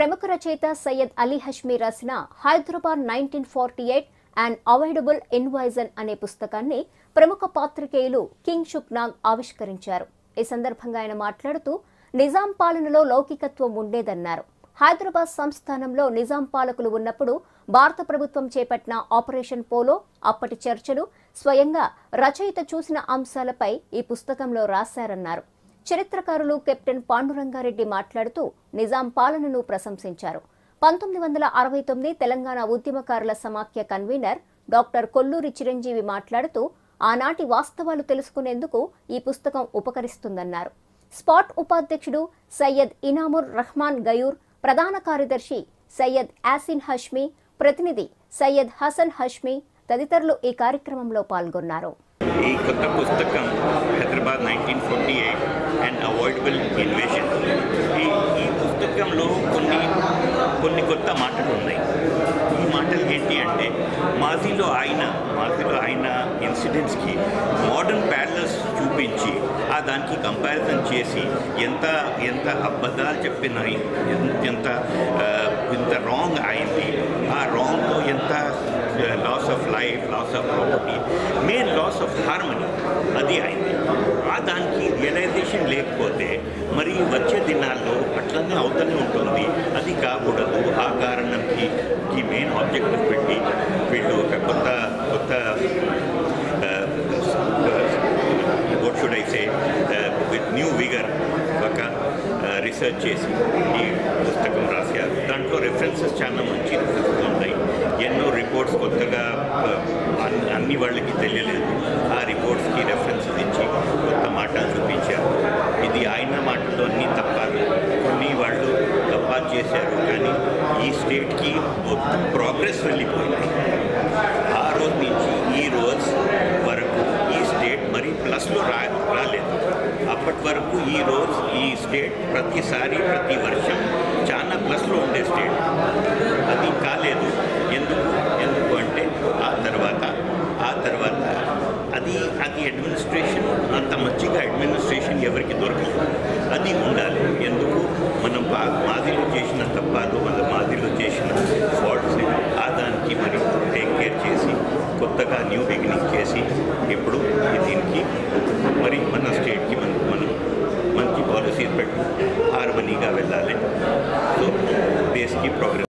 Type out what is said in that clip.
ప్రముఖ రచయిత సయ్యద్ అలీ హష్మీ రాసిన Hyderabad nineteen forty eight and avoidable invasion అనే పుస్తకాన్ని ప్రముఖ పాత్రికేయులు కింగ్ షుక్నాగ్ ఆవిష్కరించారు. ఈ సందర్భంగా ఆయన మాట్లాడుతూ నిజాం పాలనలో లౌకికత్వం ఉండేదన్నారు. హైదరాబాద్ సంస్థానంలో నిజాం పాలకులు ఉన్నప్పుడు భారత ప్రభుత్వం చేపట్టిన ఆపరేషన్ పోలో అప్పటి చర్చలు స్వయంగా రచయిత చూసిన అంశాలపై ఈ పుస్తకంలో రాశారన్నారు. చరిత్రకారులు కెప్టెన్ పాండురంగారెడ్డి మాట్లాడుతూ నిజాం పాలనను ప్రశంసించారు. పంతొమ్మిది వందల అరవై తొమ్మిది తెలంగాణ ఉద్యమకారుల సమాఖ్య కన్వీనర్ డాక్టర్ కొల్లూరి చిరంజీవి మాట్లాడుతూ ఆనాటి వాస్తవాలు తెలుసుకునేందుకు ఈ పుస్తకం ఉపకరిస్తుందన్నారు. స్పాట్ ఉపాధ్యక్షుడు సయ్యద్ ఇనాముర్ రహ్మాన్ గయూర్ ప్రధాన కార్యదర్శి సయ్యద్ యాసిన్ హష్మీ ప్రతినిధి సయ్యద్ హసన్ హష్మీ తదితరులు ఈ కార్యక్రమంలో పాల్గొన్నారు. ఈ కొత్త పుస్తకం Hyderabad nineteen forty eight and avoidable invasion. ఈ ఈ పుస్తకంలో కొన్ని కొన్ని కొత్త మాటలు ఉన్నాయి. ఈ మాటలు ఏంటి అంటే మాజీలో ఆయన మాజీలో ఆయన ఇన్సిడెంట్స్కి మోడర్న్ ప్యారలర్స్ చూపించి ఆ దానికి కంపారిజన్ చేసి ఎంత ఎంత అబద్ధాలు చెప్పినాయి ఎంత ఎంత రాంగ్ అయింది. ఆ రాంగ్తో ఎంత loss of life loss of property main loss of harmony అది అయింది. ఆ దానికి రియలైజేషన్ లేకపోతే మరి వచ్చే దినాల్లో అట్లనే అవుతూనే ఉంటుంది. అది కాకూడదు. ఆ కారణంకి ఈ మెయిన్ ఆబ్జెక్టివ్ పెట్టి వీళ్ళు ఒక కొత్త కొత్త what should I say with new vigour ఒక రీసెర్చ్ చేసి ఈ పుస్తకం రాశారు. దాంట్లో రెఫరెన్సెస్ చాలా మంచి రెఫరెన్సెస్ ఉంటాయి ఎన్నో రిపోర్ట్స్ కొత్తగా అన్ని వాళ్ళకి తెలియలేదు ఆ రిపోర్ట్స్కి రెఫరెన్సెస్ ఇచ్చి కొత్త మాటలు చూపించారు ఇది ఆయన మాటల్లో అన్ని తప్పాలు కొన్ని వాళ్ళు తప్పా చేశారు కానీ ఈ స్టేట్కి మొత్తం ప్రోగ్రెస్ వెళ్ళిపోయింది ఆ రోజు నుంచి ఈ రోజు వరకు ఈ స్టేట్ మరి ప్లస్లో రా రాలేదు అప్పటి వరకు ఈ రోజు ఈ స్టేట్ ప్రతిసారి ప్రతి వర్షం చాలా ప్లస్లో ఉండే స్టేట్ అది కాలేదు ఎందుకు ఎందుకు అంటే ఆ తర్వాత ఆ తర్వాత అది అది అడ్మినిస్ట్రేషన్ అంత మంచిగా అడ్మినిస్ట్రేషన్ ఎవరికి దొరకదు అది ఉండాలి ఎందుకు మనం బాగా మాదిలో చేసిన తప్పాలు వాళ్ళ మాదిలో చేసిన ఫాల్ట్స్ ఆ దానికి మనం టేక్ కేర్ చేసి కొత్తగా న్యూ బిగినింగ్ చేసి ఇప్పుడు దీనికి మరి మన స్టేట్కి మనం మనం మంచి పాలసీలు పెట్టు హార్మనీగా వెళ్ళాలి సో దేశకి ప్రోగ్రెస్